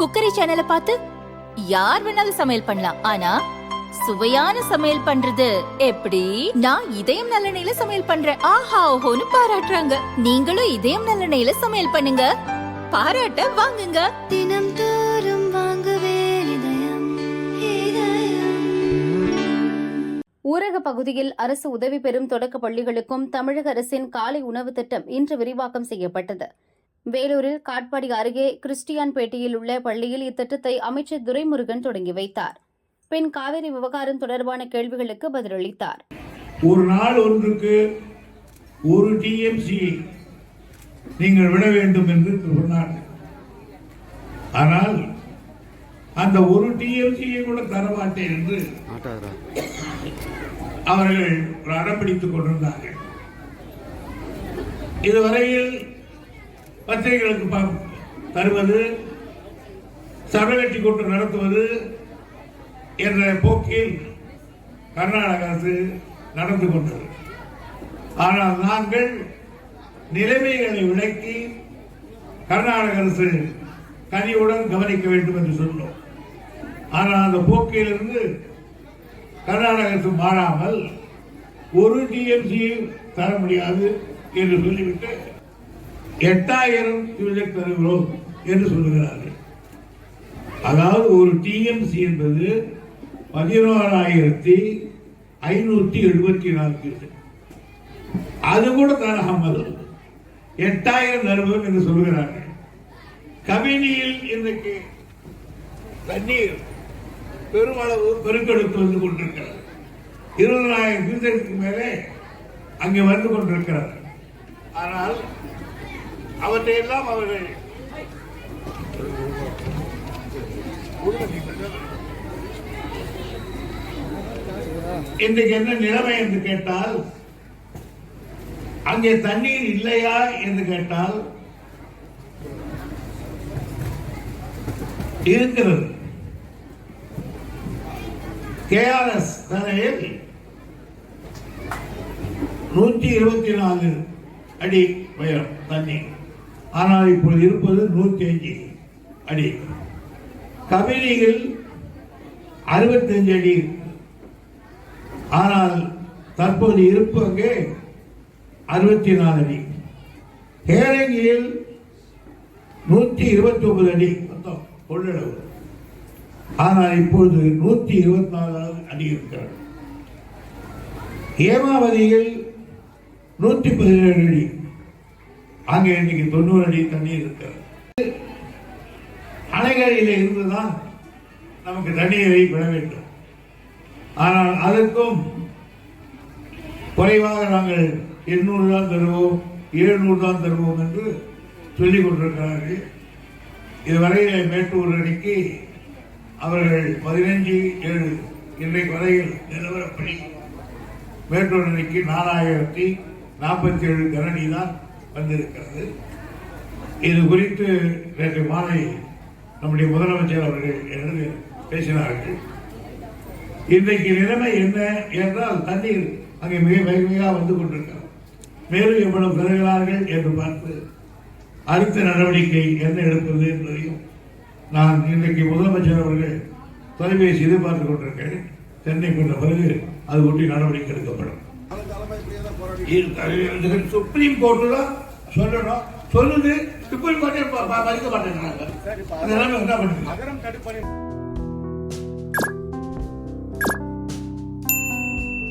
Cookery சேனலை பார்த்து யார் வேணாலும் சமையல் பண்ணலாம். ஆனா சுவையான சமையல் பண்றது எப்படி? நான் இதயம் நல்லெண்ணெயில சமையல் பண்றேன். ஆஹா ஓஹோன்னு பாராட்டுறாங்க. நீங்களும் இதயம் நல்லெண்ணெயில சமையல் பண்ணுங்க. பாராட்ட வாங்குங்க. தினம் தோறும் வாங்குவே இதயம் இதயம். ஊரக பகுதியில் அரசு உதவி பெறும் தொடக்க பள்ளிகளுக்கும் தமிழக அரசின் காலை உணவு திட்டம் இன்று விரிவாக்கம் செய்யப்பட்டது. வேலூரில் காட்பாடி அருகே கிறிஸ்டியான்பேட்டையில் உள்ள பள்ளியில் இத்திட்டத்தை அமைச்சர் துரைமுருகன் தொடங்கி வைத்தார். பின் காவிரி விவகாரம் தொடர்பான கேள்விகளுக்கு பதிலளித்தார். ஒரு நாள் ஒன்றுக்கு ஒரு டிஎம்சி நீங்கள் விட வேண்டும் என்று சொன்னார் ஆனால் அந்த ஒரு டிஎம்சியை கூட தரமாட்டேன் என்று அவர்கள் ஒரு அடம்பிடித்துக் கொண்டிருந்தார்கள். இதுவரையில் பத்திரிகைகளுக்கு ப- தருவது சபைவெட்டி கூட்டம் நடத்துவது என்ற போக்கில் கர்நாடக அரசு நடந்து கொண்டது. ஆனால் நாங்கள் நிலைமைகளை விளக்கி கர்நாடக அரசு கனிவுடன் கவனிக்க வேண்டும் என்று சொன்னோம். ஆனால் அந்த போக்கிலிருந்து கர்நாடக அரசு மாறாமல் ஒரு டிஎம்சியும் தர முடியாது என்று சொல்லிவிட்டு எட்டாயிரம் யூனிட் தருகிறோம் என்று சொல்லுகிறார்கள். அதாவது ஒரு டிஎம்சி என்பது பதினோராயிரத்தி ஐநூத்தி எழுபத்தி நான்கு அது கூட தராமல் எட்டாயிரம் தருவோம் என்று சொல்லுகிறார்கள். கபினியில் இன்றைக்கு தண்ணீர் பெருமளவு பெருக்கெடுத்து வந்து கொண்டிருக்கிறது. இருபதாயிரம் மீட்டருக்கு மேலே அங்கே வந்து கொண்டிருக்கிறார் ஆனால் அவற்றையெல்லாம் அவர்கள் இன்றைக்கு என்ன நிலைமை என்று கேட்டால் அங்கே தண்ணீர் இல்லையா என்று கேட்டால் இருக்கிறது. கேஆர்எஸ் தலையில் நூற்றி இருபத்தி நாலு அடி உயரம் தண்ணீர். ஆனால் இப்பொழுது இருப்பது நூற்றி அஞ்சு அடி. கபினியில் அறுபத்தஞ்சு அடி. ஆனால் தற்போது இருப்பு அங்கே அறுபத்தி நாலு அடி. ஹேரங்கியில் நூற்றி இருபத்தி ஒன்பது அடி. மொத்தம் கொள்ளளவு. ஆனால் இப்பொழுது நூற்றி இருபத்தி நாலு அடி இருக்கிறது. ஏமாவதியில் நூற்றி பதினேழு அடி. அங்கே இன்னைக்கு தொண்ணூறு அடி தண்ணீர் இருக்கிறது அணைகளில் இருந்துதான் நமக்கு தண்ணீரை பெற வேண்டும். ஆனால் அதற்கும் குறைவாக நாங்கள் எண்ணூறு தான் தருவோம் எழுநூறு தான் தருவோம் என்று சொல்லிக் கொண்டிருக்கிறார்கள். இதுவரையில் மேட்டூர் அணிக்கு அவர்கள் பதினைஞ்சு ஏழு இன்றைக்கு வரையில் நிலவரப்படி மேட்டூர் அணிக்கு நாலாயிரத்தி நாற்பத்தி ஏழு கரணி தான் வந்திருக்கிறது. இது குறித்து நேற்று மாலை நம்முடைய முதலமைச்சர் அவர்கள் என்று பேசினார்கள். இன்றைக்கு நிலைமை என்ன என்றால் தண்ணீர் அங்கே மிக மகிமையாக வந்து கொண்டிருக்கிறது. மேலும் எவ்வளவு பெறுகிறார்கள் என்று பார்த்து அடுத்த நடவடிக்கை என்ன எடுப்பது என்பதையும் நான் இன்றைக்கு முதலமைச்சர் அவர்கள் தொலைபேசி எதிர்பார்த்துக் கொண்டிருக்கிறேன். சென்னை கொண்ட பிறகு அது ஒட்டி நடவடிக்கை எடுக்கப்படும். இது சுப்ரீம் கோர்ட்டில் சொல்லணும். சொல்லுது சுப்ரீம் கோர்ட்டே மதிக்க மாட்டேங்கிறாங்க அந்த என்ன பண்ணுங்க